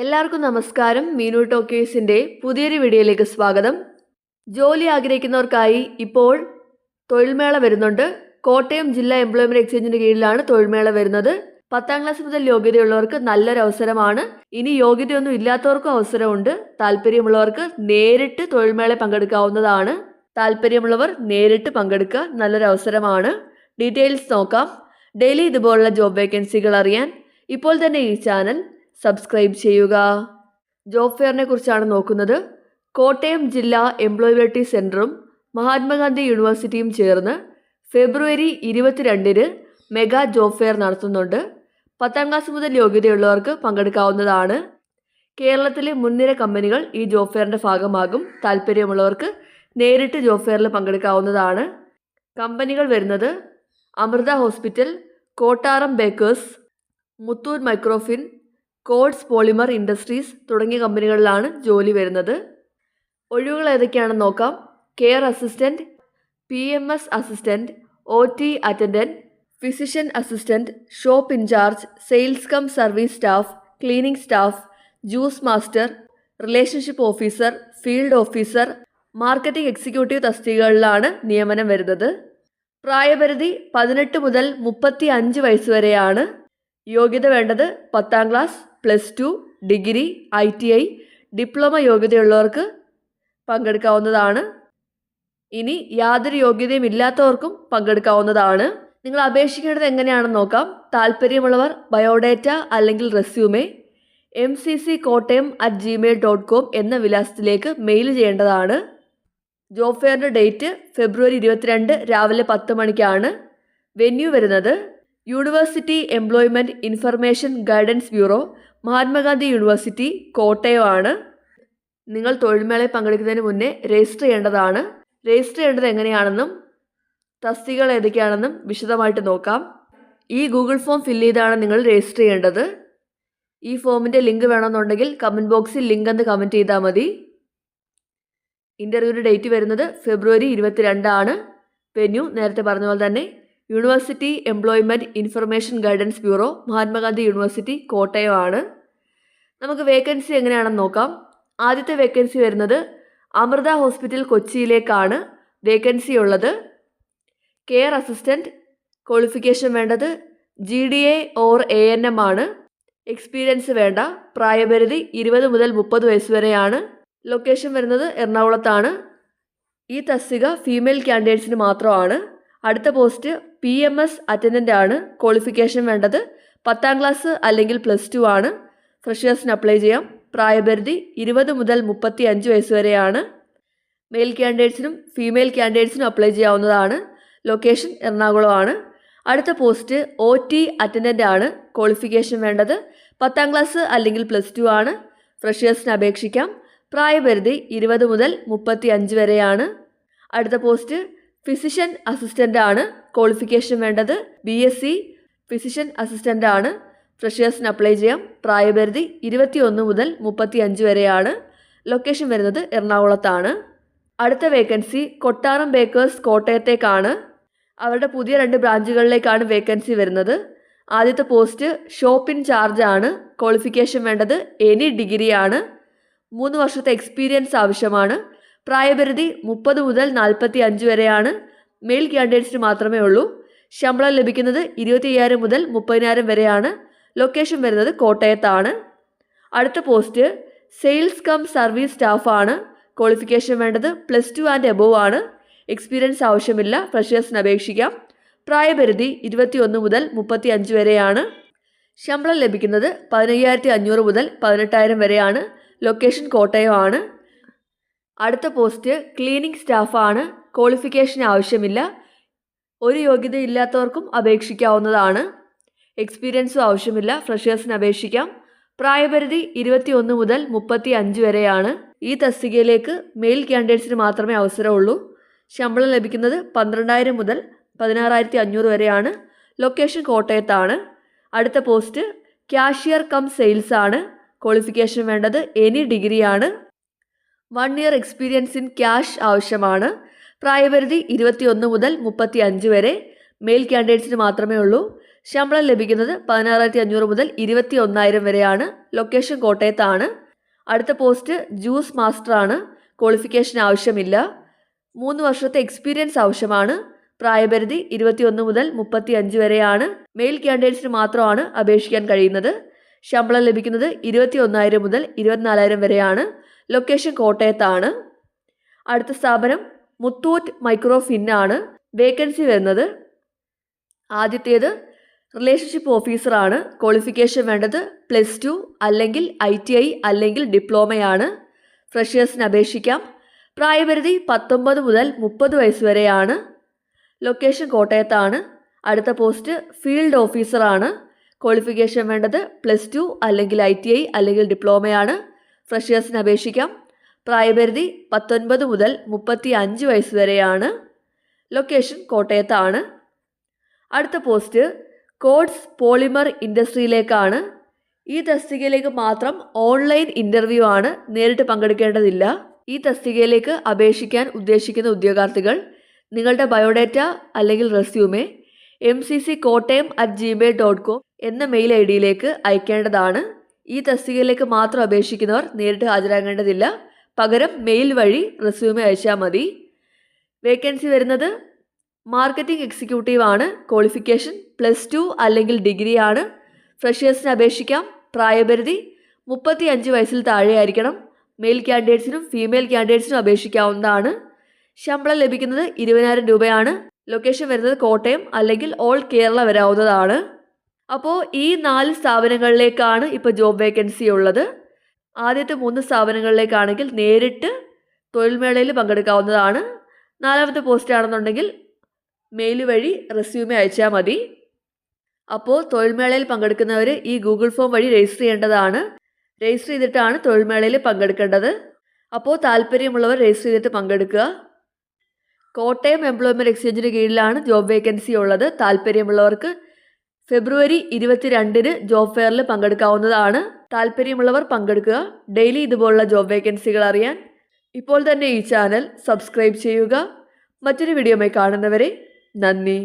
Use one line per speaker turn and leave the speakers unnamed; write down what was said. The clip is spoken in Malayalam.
എല്ലാവർക്കും നമസ്കാരം. മീനു ടോക്കേഴ്സിന്റെ പുതിയൊരു വീഡിയോയിലേക്ക് സ്വാഗതം. ജോലി ആഗ്രഹിക്കുന്നവർക്കായി ഇപ്പോൾ തൊഴിൽമേള വരുന്നുണ്ട്. കോട്ടയം ജില്ലാ എംപ്ലോയ്മെന്റ് എക്സ്ചേഞ്ചിന്റെ കീഴിലാണ് തൊഴിൽമേള വരുന്നത്. പത്താം ക്ലാസ് മുതൽ യോഗ്യതയുള്ളവർക്ക് നല്ലൊരു അവസരമാണ്. ഇനി യോഗ്യതയൊന്നും ഇല്ലാത്തവർക്കും അവസരമുണ്ട്. താല്പര്യമുള്ളവർക്ക് നേരിട്ട് തൊഴിൽമേള പങ്കെടുക്കാവുന്നതാണ്. താല്പര്യമുള്ളവർ നേരിട്ട് പങ്കെടുക്കുക നല്ലൊരു അവസരമാണ്. ഡീറ്റെയിൽസ് നോക്കാം. ഡെയിലി ഇതുപോലുള്ള ജോബ് വേക്കൻസികൾ അറിയാൻ ഇപ്പോൾ തന്നെ ഈ ചാനൽ സബ്സ്ക്രൈബ് ചെയ്യുക. ജോബ് ഫെയറിനെ കുറിച്ചാണ് നോക്കുന്നത്. കോട്ടയം ജില്ലാ എംപ്ലോയബിലിറ്റി സെന്ററും മഹാത്മാഗാന്ധി യൂണിവേഴ്സിറ്റിയും ചേർന്ന് ഫെബ്രുവരി ഇരുപത്തിരണ്ടിന് മെഗാ ജോബ് ഫെയർ നടത്തുന്നുണ്ട്. പത്താം ക്ലാസ് മുതൽ യോഗ്യതയുള്ളവർക്ക് പങ്കെടുക്കാവുന്നതാണ്. കേരളത്തിലെ മുൻനിര കമ്പനികൾ ഈ ജോബ് ഫെയറിന്റെ ഭാഗമാകും. താല്പര്യമുള്ളവർക്ക് നേരിട്ട് ജോബ് ഫെയറിൽ പങ്കെടുക്കാവുന്നതാണ് കമ്പനികൾ വരുന്നത് Amrita hospital Kottaram bakers Muthoot microfin codes polymer industries തുടങ്ങിയ കമ്പനികളിലാണ് ജോലി വരുന്നത്. ഒഴിവുകൾ ഏതൊക്കെയാണെന്ന് നോക്കാം. Care assistant P M S assistant O T attendant physician assistant shop in charge sales cum service staff cleaning staff juice master relationship officer field officer marketing executive തസ്തികകളിലാണ് നിയമനം വരുന്നത്. പ്രായപരിധി പതിനെട്ട് മുതൽ മുപ്പത്തി അഞ്ച് വയസ്സ് വരെയാണ്. യോഗ്യത വേണ്ടത് പത്താം class plus two degree I T I diploma യോഗ്യതയുള്ളവർക്ക് പങ്കെടുക്കാവുന്നതാണ്. ഇനി യാതൊരു യോഗ്യതയും ഇല്ലാത്തവർക്കും പങ്കെടുക്കാവുന്നതാണ്. നിങ്ങൾ അപേക്ഷിക്കേണ്ടത് എങ്ങനെയാണെന്ന് നോക്കാം. താല്പര്യമുള്ളവർ ബയോഡേറ്റ അല്ലെങ്കിൽ resume M C C Kottayam at Gmail dot com എന്ന വിലാസത്തിലേക്ക് മെയിൽ ചെയ്യേണ്ടതാണ്. ജോബ് ഫെയറിന്റെ ഡേറ്റ് ഫെബ്രുവരി ഇരുപത്തിരണ്ട് രാവിലെ പത്ത് മണിക്കാണ്. വെന്യൂ വരുന്നത്. University employment information guidance bureau Mahatma Gandhi university കോട്ടയമാണ്. നിങ്ങൾ തൊഴിൽമേളയിൽ പങ്കെടുക്കുന്നതിന് മുന്നേ രജിസ്റ്റർ ചെയ്യേണ്ടതാണ്. രജിസ്റ്റർ ചെയ്യേണ്ടത് എങ്ങനെയാണെന്നും തസ്തികൾ ഏതൊക്കെയാണെന്നും വിശദമായിട്ട് നോക്കാം. ഈ ഗൂഗിൾ ഫോം ഫില്ല് ചെയ്താണ് നിങ്ങൾ രജിസ്റ്റർ ചെയ്യേണ്ടത്. ഈ ഫോമിന്റെ ലിങ്ക് വേണമെന്നുണ്ടെങ്കിൽ കമന്റ് ബോക്സിൽ ലിങ്ക് എന്ന് കമന്റ് ചെയ്താൽ മതി. ഇന്റർവ്യൂവിന്റെ ഡേറ്റ് വരുന്നത് ഫെബ്രുവരി ഇരുപത്തിരണ്ടാണ്. വെന്യൂ നേരത്തെ പറഞ്ഞ പോലെ തന്നെ university employment information guidance bureau Mahatma Gandhi university കോട്ടയമാണ്. നമുക്ക് വേക്കൻസി എങ്ങനെയാണെന്ന് നോക്കാം. ആദ്യത്തെ വേക്കൻസി വരുന്നത് അമൃത ഹോസ്പിറ്റൽ കൊച്ചിയിലേക്കാണ് വേക്കൻസി ഉള്ളത്. കെയർ അസിസ്റ്റന്റ് ക്വാളിഫിക്കേഷൻ വേണ്ടത് G D A or A N M ആണ്. എക്സ്പീരിയൻസ് വേണ്ട പ്രായപരിധി ഇരുപത് മുതൽ മുപ്പത് വയസ്സ് വരെയാണ്. ലൊക്കേഷൻ വരുന്നത് എറണാകുളത്താണ്. ഈ തസ്തിക ഫീമെയിൽ ക്യാൻഡിഡേറ്റ്സിന് മാത്രമാണ്. അടുത്ത post P M S attendant ആണ് ക്വാളിഫിക്കേഷൻ വേണ്ടത്. പത്താം ക്ലാസ് അല്ലെങ്കിൽ പ്ലസ് ടു ആണ്. ഫ്രഷേഴ്സിന് അപ്ലൈ ചെയ്യാം. പ്രായപരിധി ഇരുപത് മുതൽ മുപ്പത്തി അഞ്ച് വയസ്സ് വരെയാണ്. മെയിൽ ക്യാൻഡിഡേറ്റ്സിനും ഫീമെയിൽ ക്യാൻഡിഡേറ്റ്സിനും അപ്ലൈ ചെയ്യാവുന്നതാണ്. ലൊക്കേഷൻ എറണാകുളമാണ് അടുത്ത പോസ്റ്റ് ഒ ടി അറ്റൻഡന്റ് ആണ് ക്വാളിഫിക്കേഷൻ വേണ്ടത്. പത്താം ക്ലാസ് അല്ലെങ്കിൽ പ്ലസ് ടു ആണ്. ഫ്രഷേഴ്സിന് അപേക്ഷിക്കാം. പ്രായപരിധി ഇരുപത് മുതൽ മുപ്പത്തി അഞ്ച് വരെയാണ്. അടുത്ത പോസ്റ്റ് ഫിസിഷ്യൻ അസിസ്റ്റന്റ് ആണ് ക്വാളിഫിക്കേഷൻ വേണ്ടത്. B S C physician assistant ആണ്. ഫ്രഷേഴ്സിന് അപ്ലൈ ചെയ്യാം. പ്രായപരിധി ഇരുപത്തി ഒന്ന് മുതൽ മുപ്പത്തി അഞ്ച് വരെയാണ്. ലൊക്കേഷൻ വരുന്നത് എറണാകുളത്താണ്. അടുത്ത വേക്കൻസി കൊട്ടാരം ബേക്കേഴ്സ് കോട്ടയത്തേക്കാണ്. അവരുടെ പുതിയ രണ്ട് ബ്രാഞ്ചുകളിലേക്കാണ് വേക്കൻസി വരുന്നത്. ആദ്യത്തെ പോസ്റ്റ് ഷോപ്പ് ഇൻ ചാർജ് ആണ്. ക്വാളിഫിക്കേഷൻ വേണ്ടത് എനി ഡിഗ്രിയാണ് മൂന്ന് വർഷത്തെ എക്സ്പീരിയൻസ് ആവശ്യമാണ്. പ്രായപരിധി മുപ്പത് മുതൽ നാൽപ്പത്തി അഞ്ച് വരെയാണ്. മെയിൽ ക്യാൻഡിഡേറ്റ്സിന് മാത്രമേ ഉള്ളൂ. ശമ്പളം ലഭിക്കുന്നത് ഇരുപത്തി അയ്യായിരം മുതൽ മുപ്പതിനായിരം വരെയാണ്. ലൊക്കേഷൻ വരുന്നത് കോട്ടയത്താണ്. അടുത്ത പോസ്റ്റ് സെയിൽസ് കം സർവീസ് സ്റ്റാഫാണ്. ക്വാളിഫിക്കേഷൻ വേണ്ടത് പ്ലസ് ടു ആൻഡ് എബോവ് ആണ്. എക്സ്പീരിയൻസ് ആവശ്യമില്ല ഫ്രഷേഴ്സിന് അപേക്ഷിക്കാം. പ്രായപരിധി ഇരുപത്തി ഒന്ന് മുതൽ മുപ്പത്തി അഞ്ച് വരെയാണ്. ശമ്പളം ലഭിക്കുന്നത് പതിനയ്യായിരത്തി അഞ്ഞൂറ് മുതൽ പതിനെട്ടായിരം വരെയാണ്. ലൊക്കേഷൻ കോട്ടയമാണ്. അടുത്ത പോസ്റ്റ് ക്ലീനിങ് സ്റ്റാഫാണ്. ക്വാളിഫിക്കേഷൻ ആവശ്യമില്ല. ഒരു യോഗ്യത ഇല്ലാത്തവർക്കും അപേക്ഷിക്കാവുന്നതാണ്. എക്സ്പീരിയൻസും ആവശ്യമില്ല. ഫ്രഷേഴ്സിന് അപേക്ഷിക്കാം. പ്രായപരിധി ഇരുപത്തി ഒന്ന് മുതൽ മുപ്പത്തി അഞ്ച് വരെയാണ്. ഈ തസ്തികയിലേക്ക് മെയിൽ ക്യാൻഡിഡേറ്റ്സിന് മാത്രമേ അവസരമുള്ളൂ. ശമ്പളം ലഭിക്കുന്നത് പന്ത്രണ്ടായിരം മുതൽ പതിനാറായിരത്തി അഞ്ഞൂറ് വരെയാണ്. ലൊക്കേഷൻ കോട്ടയത്താണ്. അടുത്ത പോസ്റ്റ് ക്യാഷിയർ കം സെയിൽസ് ആണ് ക്വാളിഫിക്കേഷൻ വേണ്ടത് എനി ഡിഗ്രിയാണ്. One year experience in cash ആവശ്യമാണ്. പ്രായപരിധി ഇരുപത്തി ഒന്ന് മുതൽ മുപ്പത്തി അഞ്ച് വരെ മെയിൽ ക്യാൻഡിഡേറ്റ്സിന് മാത്രമേ ഉള്ളൂ. ശമ്പളം ലഭിക്കുന്നത് പതിനാറായിരത്തി അഞ്ഞൂറ് മുതൽ ഇരുപത്തി ഒന്നായിരം വരെയാണ്. ലൊക്കേഷൻ കോട്ടയത്താണ്. അടുത്ത പോസ്റ്റ് ജ്യൂസ് മാസ്റ്ററാണ് ക്വാളിഫിക്കേഷൻ ആവശ്യമില്ല. മൂന്ന് വർഷത്തെ എക്സ്പീരിയൻസ് ആവശ്യമാണ്. പ്രായപരിധി ഇരുപത്തിയൊന്ന് മുതൽ മുപ്പത്തി അഞ്ച് വരെയാണ് മെയിൽ കാൻഡിഡേറ്റ്സിന് മാത്രമാണ് അപേക്ഷിക്കാൻ കഴിയുന്നത്. ശമ്പളം ലഭിക്കുന്നത് ഇരുപത്തി ഒന്നായിരം മുതൽ ഇരുപത്തിനാലായിരം വരെയാണ്. ലൊക്കേഷൻ കോട്ടയത്താണ്. അടുത്ത സ്ഥാപനം മുത്തൂറ്റ് മൈക്രോ ഫിന്നാണ് വേക്കൻസി വരുന്നത്. ആദ്യത്തേത് റിലേഷൻഷിപ്പ് ഓഫീസറാണ് ക്വാളിഫിക്കേഷൻ വേണ്ടത് പ്ലസ് ടു അല്ലെങ്കിൽ ഐ ടി ഐ അല്ലെങ്കിൽ ഡിപ്ലോമയാണ്. ഫ്രഷേഴ്സിന് അപേക്ഷിക്കാം. പ്രായപരിധി പത്തൊമ്പത് മുതൽ മുപ്പത് വയസ്സ് വരെയാണ്. ലൊക്കേഷൻ കോട്ടയത്താണ്. അടുത്ത പോസ്റ്റ് ഫീൽഡ് ഓഫീസറാണ് ക്വാളിഫിക്കേഷൻ വേണ്ടത് പ്ലസ് ടു അല്ലെങ്കിൽ ഐ ടി ഐ അല്ലെങ്കിൽ ഡിപ്ലോമയാണ്. ഫ്രഷേഴ്സിന് അപേക്ഷിക്കാം. പ്രായപരിധി പത്തൊൻപത് മുതൽ മുപ്പത്തി അഞ്ച് വയസ്സ് വരെയാണ്. ലൊക്കേഷൻ കോട്ടയത്താണ്. അടുത്ത പോസ്റ്റ് കോഡ്സ് പോളിമർ ഇൻഡസ്ട്രിയിലേക്കാണ്. ഈ തസ്തികയിലേക്ക് മാത്രം ഓൺലൈൻ ഇന്റർവ്യൂ ആണ് നേരിട്ട് പങ്കെടുക്കേണ്ടതില്ല. ഈ തസ്തികയിലേക്ക് അപേക്ഷിക്കാൻ ഉദ്ദേശിക്കുന്ന ഉദ്യോഗാർത്ഥികൾ നിങ്ങളുടെ ബയോഡേറ്റ അല്ലെങ്കിൽ resume M C C Kottayam at gmail dot com എന്ന മെയിൽ ഐ ഡിയിലേക്ക് അയക്കേണ്ടതാണ്. ഈ തസ്തികയിലേക്ക് മാത്രം അപേക്ഷിക്കുന്നവർ നേരിട്ട് ഹാജരാകേണ്ടതില്ല. പകരം മെയിൽ വഴി റെസ്യൂമെ അയച്ചാൽ മതി. വേക്കൻസി വരുന്നത് മാർക്കറ്റിംഗ് എക്സിക്യൂട്ടീവ് ആണ്. ക്വാളിഫിക്കേഷൻ പ്ലസ് ടു അല്ലെങ്കിൽ ഡിഗ്രി ആണ്. ഫ്രഷേഴ്സിന് അപേക്ഷിക്കാം. പ്രായപരിധി മുപ്പത്തി അഞ്ച് വയസ്സിൽ താഴെയായിരിക്കണം. മെയിൽ ക്യാൻഡിഡേറ്റ്സിനും ഫീമെയിൽ ക്യാൻഡിഡേറ്റ്സിനും അപേക്ഷിക്കാവുന്നതാണ്. ശമ്പളം ലഭിക്കുന്നത് ഇരുപതിനായിരം രൂപയാണ്. ലൊക്കേഷൻ വരുന്നത് കോട്ടയം അല്ലെങ്കിൽ ഓൾ കേരള വരാവുന്നതാണ്. അപ്പോൾ ഈ നാല് സ്ഥാപനങ്ങളിലേക്കാണ് ഇപ്പോൾ ജോബ് വേക്കൻസി ഉള്ളത്. ആദ്യത്തെ മൂന്ന് സ്ഥാപനങ്ങളിലേക്കാണെങ്കിൽ നേരിട്ട് തൊഴിൽമേളയിൽ പങ്കെടുക്കാവുന്നതാണ്. നാലാമത്തെ പോസ്റ്റ് ആണെന്നുണ്ടെങ്കിൽ മെയിൽ വഴി റെസ്യൂമെ അയച്ചാൽ മതി. അപ്പോൾ തൊഴിൽമേളയിൽ പങ്കെടുക്കുന്നവർ ഈ ഗൂഗിൾ ഫോം വഴി രജിസ്റ്റർ ചെയ്യേണ്ടതാണ്. രജിസ്റ്റർ ചെയ്തിട്ടാണ് തൊഴിൽമേളയിൽ പങ്കെടുക്കേണ്ടത്. അപ്പോൾ താല്പര്യമുള്ളവർ രജിസ്റ്റർ ചെയ്തിട്ട് പങ്കെടുക്കുക. കോട്ടയം എംപ്ലോയ്മെന്റ് എക്സ്ചേഞ്ചിന് കീഴിലാണ് ജോബ് വേക്കൻസി ഉള്ളത്. താല്പര്യമുള്ളവർക്ക് ഫെബ്രുവരി ഇരുപത്തിരണ്ടിന് ജോബ് ഫെയറിൽ പങ്കെടുക്കാവുന്നതാണ്. താല്പര്യമുള്ളവർ പങ്കെടുക്കുക. ഡെയിലി ഇതുപോലുള്ള ജോബ് വേക്കൻസികൾ അറിയാൻ ഇപ്പോൾ തന്നെ ഈ ചാനൽ സബ്സ്ക്രൈബ് ചെയ്യുക. മറ്റൊരു വീഡിയോമായി കാണുന്നവരെ നന്ദി.